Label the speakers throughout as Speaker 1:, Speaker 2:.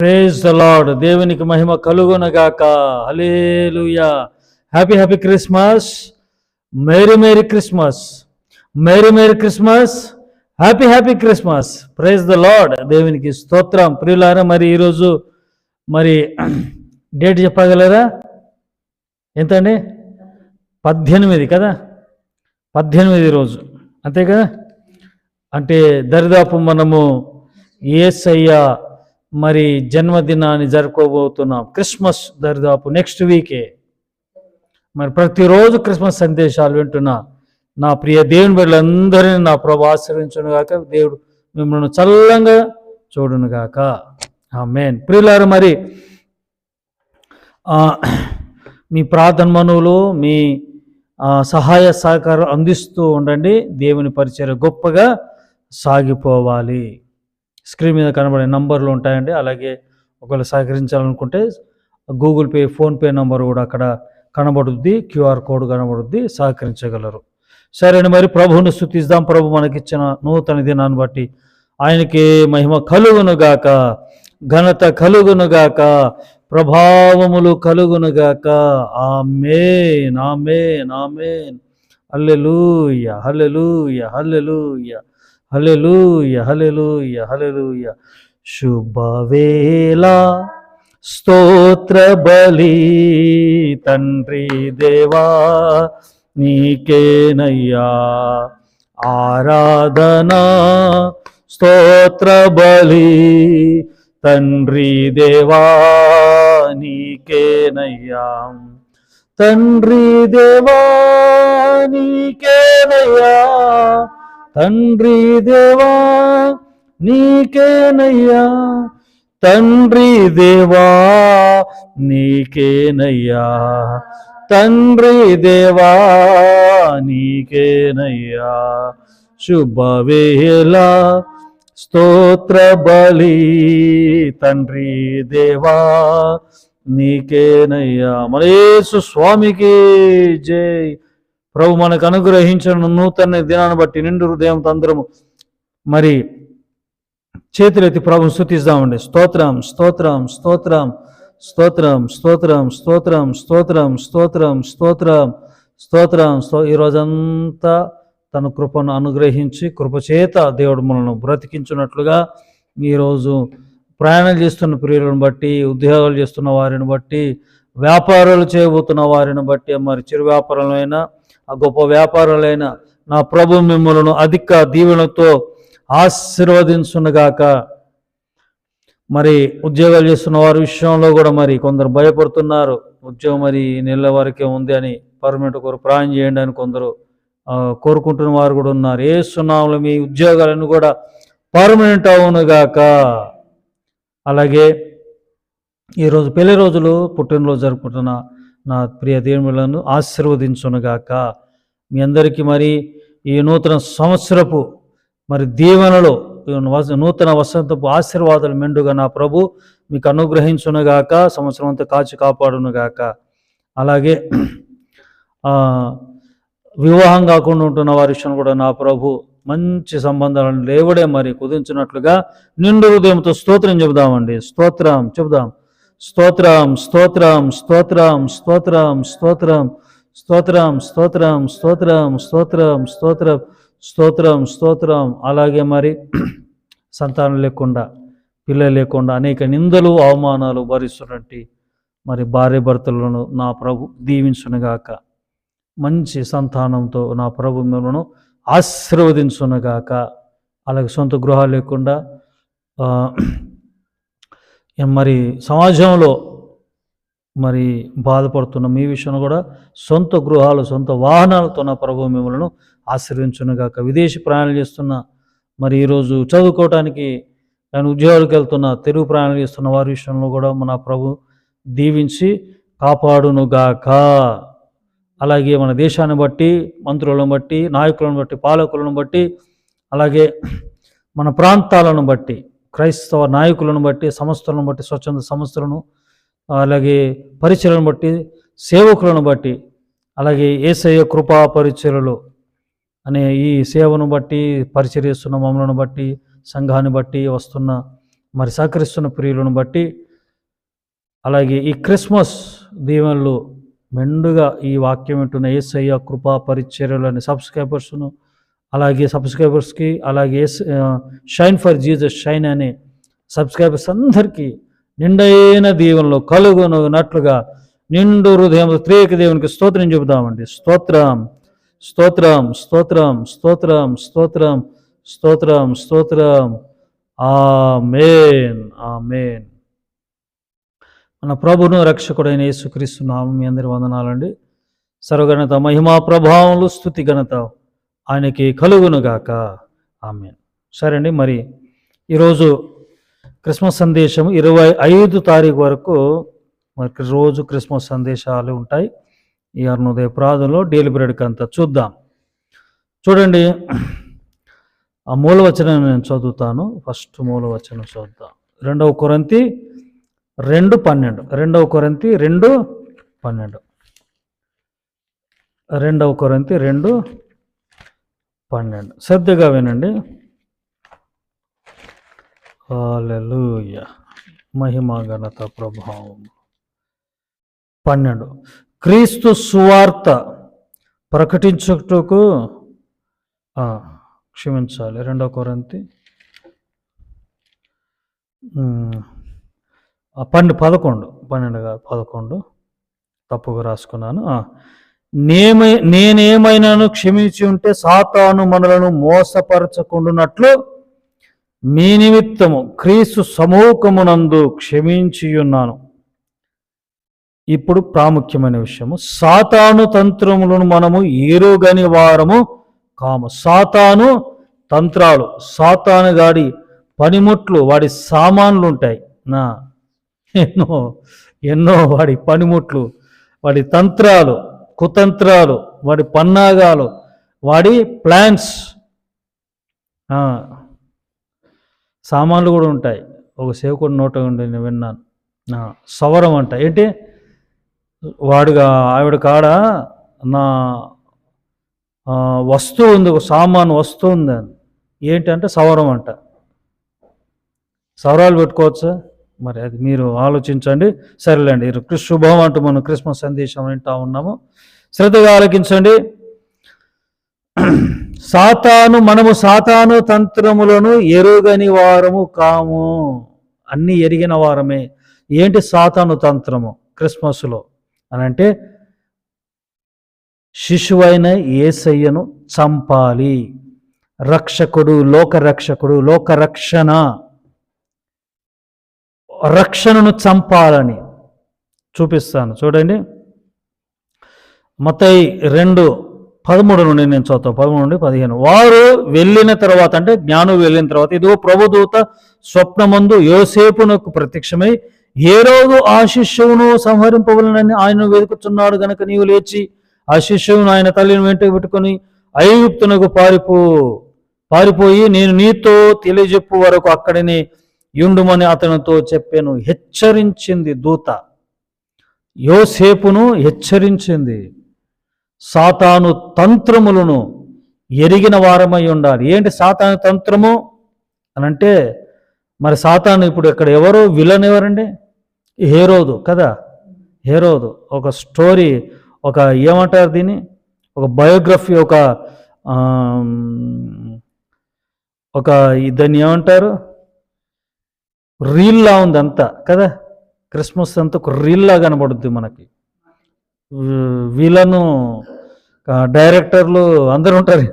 Speaker 1: Praise the Lord దేవునికి మహిమ కలుగునగాక. Hallelujah happy happy Christmas merry merry Christmas merry merry Christmas happy happy Christmas praise the Lord దేవునికి స్తోత్రం. ప్రియులారా మరి ఈరోజు మరి డేట్ చెప్పగలరా? ఎంతండి? పద్దెనిమిది కదా? పద్దెనిమిది రోజు. అంతే కదా? అంటే దరిదాపు మనము ఏసయ్య మరి జన్మదినాన్ని జరుపుకోబోతున్నాం. క్రిస్మస్ దరిదాపు నెక్స్ట్ వీకే. మరి ప్రతిరోజు క్రిస్మస్ సందేశాలు వింటున్నా. నా ప్రియ దేవుని బిడ్డలందరినీ నా ప్రభు ఆశ్రయించును గాక. దేవుడు మిమ్మల్ని చల్లంగా చూడును గాక. ఆ మెయిన్ ప్రియులారు మరి మీ ప్రార్థన మనువులు మీ సహాయ సహకారం అందిస్తూ ఉండండి. దేవుని పరిచయం గొప్పగా సాగిపోవాలి. స్క్రీన్ మీద కనబడే నంబర్లు ఉంటాయండి. అలాగే ఒకవేళ సహకరించాలనుకుంటే గూగుల్ పే ఫోన్పే నంబర్ కూడా అక్కడ కనబడుద్ది. QR code కనబడుద్ది. సహకరించగలరు. సరే అండి మరి ప్రభువును స్థుతిద్దాం. ప్రభు మనకిచ్చిన నూతన దినాన్ని బట్టి ఆయనకి మహిమ కలుగునుగాక ఘనత కలుగునుగాక ప్రభావములు కలుగునుగాక ఆమేన్ ఆమేన్ ఆమేన్. హల్లెలూయ హల్లెలూయ హల్లెలూయ. హలెలు హల్లెలూయ హల్లెలూయ. శుభవేళ స్తోత్ర బలి తండ్రి దేవా నీకేనయ్యా. ఆరాధనా స్తోత్ర బలి తండ్రి దేవా నీకేనయ్యా. తండ్రి దేవా నీకేనయ్యా. తండ్రి దేవా నీకేనయ్యా. తండ్రి దేవా నీకేనయ్యా. తండ్రి దేవా నీకేనయ్యా. శుభవేళ స్తోత్ర బలి తండ్రి దేవా నీకేనయ్యా. మరేసు స్వామికి జై. ప్రభు మనకు అనుగ్రహించిన నూతన దినాన్ని బట్టి నిండు హృదయం తంద్రము మరి చేతులెత్తి ప్రభు స్థుతిస్తామండి స్తోత్రం స్తోత్రం స్తోత్రం స్తోత్రం స్తోత్రం స్తోత్రం స్తోత్రం స్తోత్రం స్తోత్రం స్తోత్రం స్తో ఈ రోజంతా తన కృపను అనుగ్రహించి కృపచేత దేవుడు మనల్ని బ్రతికించున్నట్లుగా ఈరోజు ప్రయాణం చేస్తున్న ప్రియులను బట్టి ఉద్యోగాలు చేస్తున్న వారిని బట్టి వ్యాపారాలు చేయబోతున్న వారిని బట్టి మరి చిరు వ్యాపారాలైనా ఆ గొప్ప వ్యాపారాలైన నా ప్రభు మిమ్మలను అధిక దీవెనతో ఆశీర్వదించునుగాక. మరి ఉద్యోగాలు చేస్తున్న వారి విషయంలో కూడా మరి కొందరు భయపడుతున్నారు. ఉద్యోగం మరి నెల వరకే ఉంది అని పర్మనెంట్ కొరకు ప్రాయం చేయండి అని కొందరు కోరుకుంటున్న వారు కూడా ఉన్నారు. ఏ సున్నాములు మీ ఉద్యోగాలను కూడా పర్మనెంట్ అవునుగాక. అలాగే ఈరోజు పెళ్ళి రోజులు పుట్టినరోజు జరుపుకుంటున్న నా ప్రియ దేవులను ఆశీర్వదించునుగాక. మీ అందరికీ మరి ఈ నూతన సంవత్సరపు మరి దీవెనలో వస- నూతన వసంతపు ఆశీర్వాదాలు మెండుగా నా ప్రభు మీకు అనుగ్రహించునుగాక సంవత్సరం అంతా కాచి కాపాడునుగాక. అలాగే వివాహం కాకుండా ఉంటున్న వారి విషయం కూడా నా ప్రభు మంచి సంబంధాలను లేవడే మరి కుదించినట్లుగా నిండు హృదయంతో స్తోత్రం చెబుదామండి. స్తోత్రం చెబుదాం. స్తోత్రం స్తోత్రం స్తోత్రం స్తోత్రం స్తోత్రం స్తోత్రం స్తోత్రం స్తోత్రం స్తోత్రం స్తోత్రం స్తోత్రం స్తోత్రం అలాగే మరి సంతానం లేకుండా పిల్లలు లేకుండా అనేక నిందలు అవమానాలు భరిస్తున్నట్టు మరి భార్య భర్తలను నా ప్రభు దీవించునుగాక మంచి సంతానంతో నా ప్రభు మిమ్మల్ని ఆశీర్వదించునుగాక అలాగే సొంత గృహాలు లేకుండా మరి సమాజంలో మరి బాధపడుతున్న మీ విషయంలో కూడా సొంత గృహాలు సొంత వాహనాలతో నా ప్రభు మిమ్మల్ని ఆశ్రయించునుగాక విదేశీ ప్రయాణాలు చేస్తున్న మరి ఈరోజు చదువుకోవటానికి కానీ ఉద్యోగాలకు వెళ్తున్న తెలుగు ప్రయాణాలు చేస్తున్న వారి విషయంలో కూడా మన ప్రభు దీవించి కాపాడునుగాక. అలాగే మన దేశాన్ని బట్టి మంత్రులను బట్టి నాయకులను బట్టి పాలకులను బట్టి అలాగే మన ప్రాంతాలను బట్టి క్రైస్తవ నాయకులను బట్టి సంస్థలను బట్టి స్వచ్ఛంద సంస్థలను అలాగే పరిచయలను బట్టి సేవకులను బట్టి అలాగే ఏసయ్య కృపా పరిచయలు అనే ఈ సేవను బట్టి పరిచర్యస్తున్న మమ్మలను బట్టి సంఘాన్ని బట్టి వస్తున్న మరి సహకరిస్తున్న ప్రియులను బట్టి అలాగే ఈ క్రిస్మస్ దీవెనలు మెండుగా ఈ వాక్యం వింటున్న ఏసయ్య కృపా పరిచర్యలు అనే సబ్స్క్రైబర్స్ను అలాగే సబ్స్క్రైబర్స్కి అలాగే షైన్ ఫర్ జీజస్ షైన్ అనే సబ్స్క్రైబర్స్ అందరికీ నిండైన దీవెనలో కలుగునట్లుగా నిండు హృదయం త్రేక దేవునికి స్తోత్రం చెబుదామండి. స్తోత్రం స్తోత్రం స్తోత్రం స్తోత్రం స్తోత్రం స్తోత్రం స్తోత్రం. ఆ మేన్ మన ప్రభును రక్షకుడైన యేసుక్రీస్తు నామం మీ అందరి వందనాలండి. సర్వగణత మహిమా ప్రభావములు స్థుతి ఘనత ఆయనకి కలుగునుగాక ఆమె సరే అండి మరి ఈరోజు క్రిస్మస్ సందేశం ఇరవై ఐదు తారీఖు వరకు మరి రోజు క్రిస్మస్ సందేశాలు ఉంటాయి. ఈ అరుణోదయ ప్రార్థనలో డైలీ బ్రెడ్కి అంతా చూద్దాం. చూడండి ఆ మూలవచనం నేను చదువుతాను. ఫస్ట్ మూలవచనం చూద్దాం రెండవ కొరంతి రెండు పన్నెండు. రెండవ కొరంతి రెండు పన్నెండు. రెండవ కొరంతి రెండు పన్నెండు. శ్రద్ధగా వినండి. హల్లెలూయా. మహిమ ఘనత ప్రభావం. పన్నెండు. క్రీస్తు సువార్త ప్రకటించుటకు క్షమించాలి. రెండవ కొరంతి. పన్నెండు పదకొండు. పన్నెండు కాదు పదకొండు. తప్పుగా రాసుకున్నాను. నేమై నేనేమైనాను క్షమించి ఉంటే సాతాను మనలను మోసపరచకుండునట్లు మీ నిమిత్తము క్రీస్తు సమూహమునందు క్షమించియున్నాను ఇప్పుడు ప్రాముఖ్యమైన విషయము. సాతాను తంత్రములను మనము ఏరుగని వారము కాము. సాతాను తంత్రాలు సాతాను గాడి పనిముట్లు వాడి సామాన్లు ఉంటాయి నా ఎన్నో ఎన్నో వాడి పనిముట్లు వాడి తంత్రాలు కుతంత్రాలు వాడి పన్నాగాలు వాడి ప్లాన్స్. సామాన్లు కూడా ఉంటాయి. ఒక సేవకుడు నోట ఉండి నేను విన్నాను. సవరం అంట. ఏంటి? వాడుగా ఆవిడ కాడ నా వస్తువు ఉంది ఒక సామాను వస్తువు ఉంది అని ఏంటంటే సవరం అంట. సవరాలు పెట్టుకోవచ్చా? మరి అది మీరు ఆలోచించండి. సరేలేండి ఇది శుభం అంటూ మనం క్రిస్మస్ సందేశం వింటా ఉన్నాము. శ్రద్ధగా ఆలోకించండి. సాతాను మనము సాతాను తంత్రములను ఎరుగని వారము కాము. అన్ని ఎరిగిన వారమే. ఏంటి సాతాను తంత్రము క్రిస్మస్లో అని అంటే శిశువైన ఏసయ్యను చంపాలి. రక్షకుడు లోక రక్షకుడు లోక రక్షణ రక్షణను చంపాలని చూపిస్తాను. చూడండి. మతై రెండు పదమూడు నుండి నేను చదువుతాం. పదమూడు నుండి పదిహేను. వారు వెళ్ళిన తర్వాత అంటే జ్ఞానం వెళ్ళిన తర్వాత ఇదిగో ప్రభుదూత స్వప్నమందు యోసేపునకు ప్రత్యక్షమై ఏ రోజు ఆ శిష్యువును సంహరింపవలనని ఆయన వెతుకుతున్నాడు గనక నీవు లేచి ఆ శిష్యువును ఆయన తల్లిని వెంట పెట్టుకొని ఐగుప్తునకు పారిపో పారిపోయి నేను నీతో తెలియజెప్పు వరకు అక్కడనే యుండుమని అతనితో చెప్పాను హెచ్చరించింది దూత. యోసేపును హెచ్చరించింది. సాతాను తంత్రములను ఎరిగిన వారమై ఉండాలి. ఏంటి సాతాను తంత్రము? అని అంటే మరి సాతాను ఇప్పుడు ఇక్కడ ఎవరు? విలన్ ఎవరండి? హేరోదు కదా? హేరోదు. ఒక స్టోరీ ఒక ఏమంటారు దీన్ని? ఒక బయోగ్రఫీ ఒక ఒక దాన్ని ఏమంటారు? రీల్లా ఉంది అంతా కదా? క్రిస్మస్ అంతా ఒక రీల్లా కనబడుద్ది మనకి. వీళ్ళను డైరెక్టర్లు అందరూ ఉంటారు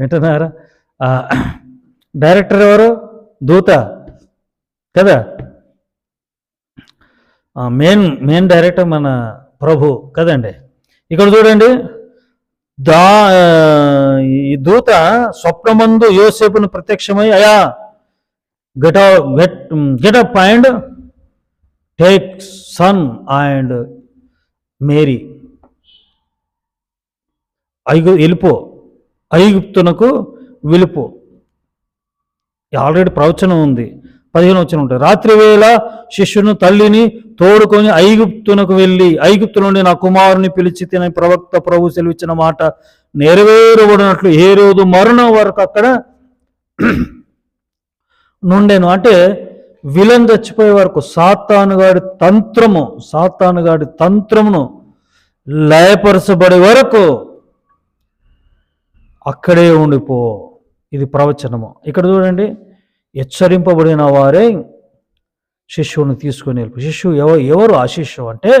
Speaker 1: వింటున్నారా? డైరెక్టర్ ఎవరు? దూత కదా? మెయిన్ మెయిన్ డైరెక్టర్ మన ప్రభు కదండి? ఇక్కడ చూడండి దా ఈ దూత స్వప్నమందు యోసేపును ప్రత్యక్షమై అయా get get get up and take son and Mary ఐగు వెళ్ళిపో. ఐగుప్తునకు వెళ్ళిపో. ఆల్రెడీ ప్రవచనం ఉంది. పదిహేను వచ్చిన ఉంటుంది రాత్రి వేళ శిష్యును తల్లిని తోడుకొని ఐగుప్తునకు వెళ్ళి ఐగుప్తు నుండి నా కుమారుని పిలిచి తిన ప్రవక్త ప్రభు సెలవిచ్చిన మాట నెరవేరబడినట్లు ఏ రోజు మరణం వరకు అక్కడ నుండెను. అంటే విలన్ చచ్చిపోయే వరకు సాతానుగాడి తంత్రము సాతానుగాడి తంత్రమును లయపరచబడే వరకు అక్కడే ఉండిపో. ఇది ప్రవచనము. ఇక్కడ చూడండి హెచ్చరింపబడిన వారే శిష్యువుని తీసుకొని వెళ్ళి శిష్యువు ఎవరు ఎవరు ఆ శిష్యువు అంటే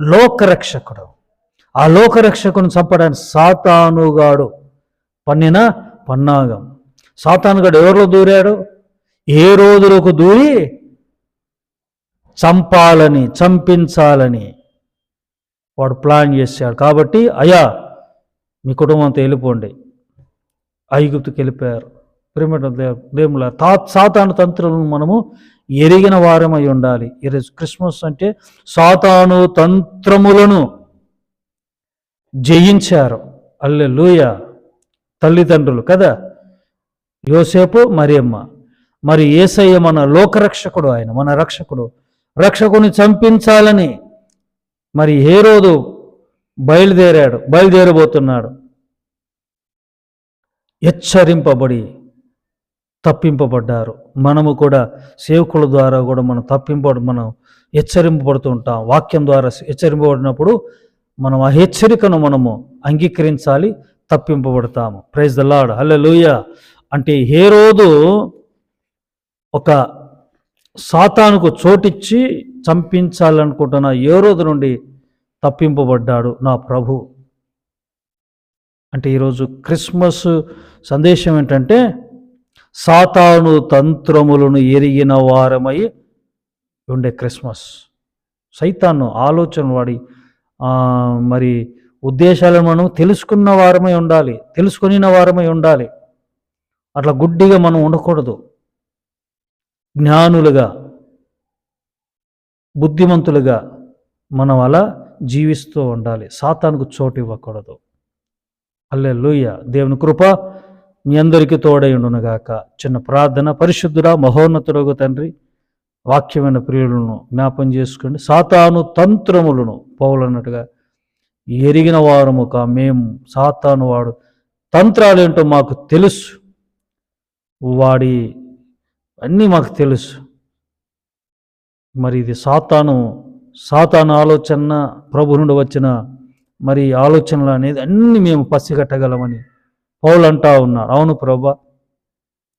Speaker 1: లోకరక్షకుడు. ఆ లోకరక్షకుని చంపడానికి సాతానుగాడు పన్నిన పన్నాగం. సాతానుగాడు ఎవరిలో దూరాడు? ఏ రోజులకు దూరి చంపాలని చంపించాలని వాడు ప్లాన్ చేశాడు. కాబట్టి అయ్యా మీ కుటుంబంతో వెళ్ళిపోండి. ఐగుప్తుకి వెళ్ళిపోయారు. ప్రిమిట దేవుల తా సాతాను తంత్రులను మనము ఎరిగిన వారమై ఉండాలి. ఈరోజు క్రిస్మస్ అంటే సాతాను తంత్రములను జయించారు. అల్లె లూయ తల్లిదండ్రులు కదా? యోసేపు మరియమ్మ. మరి ఏసయ్య మన లోకరక్షకుడు ఆయన మన రక్షకుడు. రక్షకుని చంపించాలని మరి ఏ రోజు బయలుదేరాడు బయలుదేరబోతున్నాడు. హెచ్చరింపబడి తప్పింపబడ్డారు. మనము కూడా సేవకుల ద్వారా కూడా మనం తప్పింపబడి మనం హెచ్చరింపబడుతూ ఉంటాం వాక్యం ద్వారా హెచ్చరింపబడినప్పుడు మనం ఆ హెచ్చరికను మనము అంగీకరించాలి తప్పింపబడతాము. ప్రైజ్ ద లాడ్ హల్లెలూయ అంటే ఏ రోజు ఒక సాతానుకు చోటిచ్చి చంపించాలనుకుంటున్న ఏ రోజు నుండి తప్పింపబడ్డాడు నా ప్రభు. అంటే ఈరోజు క్రిస్మస్ సందేశం ఏంటంటే సాతాను తంత్రములను ఎరిగిన వారమై ఉండే క్రిస్మస్. సైతాను ఆలోచన వాడి మరి ఉద్దేశాలను మనం తెలుసుకున్న వారమై ఉండాలి తెలుసుకుని వారమై ఉండాలి. అట్లా గుడ్డిగా మనం ఉండకూడదు. జ్ఞానులుగా బుద్ధిమంతులుగా మనం అలా జీవిస్తూ ఉండాలి. సాతానుకు చోటు ఇవ్వకూడదు. అల్లే లూయ దేవుని కృప మీ అందరికీ తోడైండునుగాక చిన్న ప్రార్థన. పరిశుద్ధుడా మహోన్నతుడగు తండ్రి వాక్యమైన ప్రియులను జ్ఞాపం చేసుకోండి సాతాను తంత్రములను పౌలన్నట్టుగా ఎరిగిన వారము కా మేము సాతాను వాడు. తంత్రాలేంటో మాకు తెలుసు. వాడి అన్నీ మాకు తెలుసు. మరి ఇది సాతాను సాతాను ఆలోచన ప్రభు నుండి వచ్చిన మరి ఆలోచనలు అనేది అన్నీ మేము పసిగట్టగలమని పౌలు అంటా ఉన్నారు. అవును ప్రభా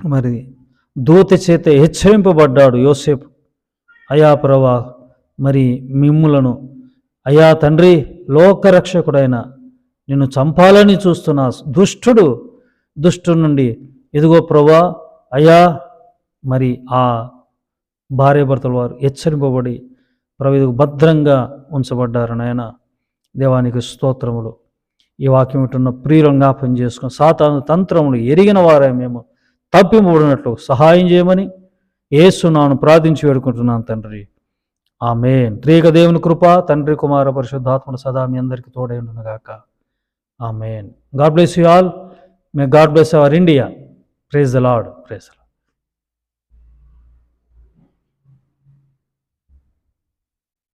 Speaker 1: మరి దూత చేత హెచ్చరింపబడ్డాడు యోసేపు. అయా ప్రభా మరి మిమ్ములను అయా తండ్రి లోకరక్షకుడైన నిన్ను చంపాలని చూస్తున్న దుష్టుడు దుష్టు నుండి ఇదిగో ప్రభా అయా మరి ఆ భార్యాభర్తల వారు హెచ్చరింపబడి ప్రవిధ భద్రంగా ఉంచబడ్డారు నాయన. దేవానికి స్తోత్రములు. ఈ వాక్యం ఉంటున్న ప్రియులను జ్ఞాపం చేసుకుని సాతాను తంత్రములు ఎరిగిన వారే మేము తప్పింపబడినట్లు సహాయం చేయమని ఏసునాను ప్రార్థించి వేడుకుంటున్నాను తండ్రి. ఆమె త్రియేక దేవుని కృప తండ్రి కుమార పరిశుద్ధాత్మడు సదా మీ అందరికీ తోడై ఉండునుగాక amen. God bless you all. May God bless our India. Praise the Lord. Praise